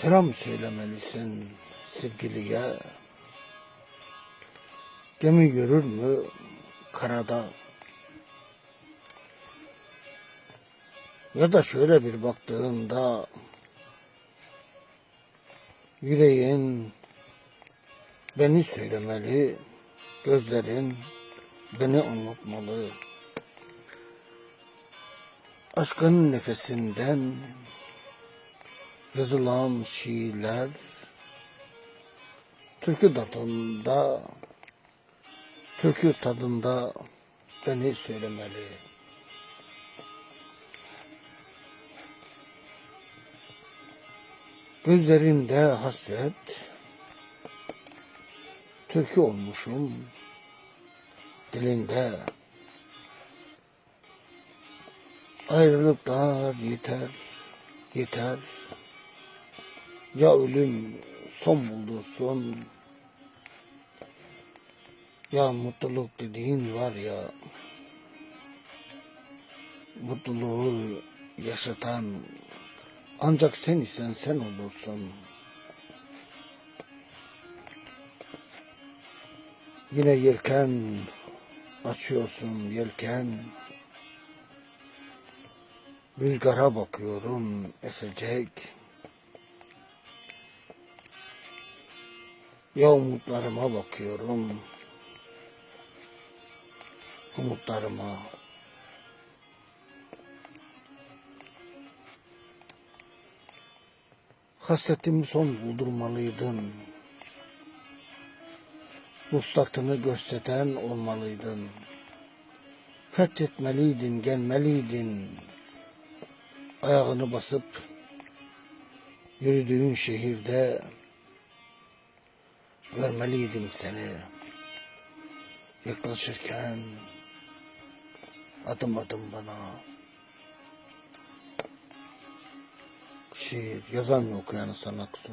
Selam söylemelisin sevgiliye. Gemi görür mü karada? Ya da şöyle bir baktığında yüreğin beni söylemeli, gözlerin beni anlatmalı. Aşkın nefesinden yazılan şiirler türkü tadında türkü tadında beni söylemeli. Gözlerinde hasret türkü olmuşum dilinde ayrılıklar yeter yeter ya ölüm son buldursun ya mutluluk dediğin var ya mutluluğu yaşatan ancak sen isen sen olursun. Yine yelken açıyorsun yelken. Rüzgara bakıyorum esecek. Ya umutlarıma bakıyorum. Umutlarıma. Hasretimi son buldurmalıydın. Vuslatını gösteren olmalıydın. Fethetmeliydin, gelmeliydin. Ayağını basıp yürüdüğün şehirde görmeliydim seni. Yaklaşırken adım adım bana şiir yazan ve okuyan sanat su.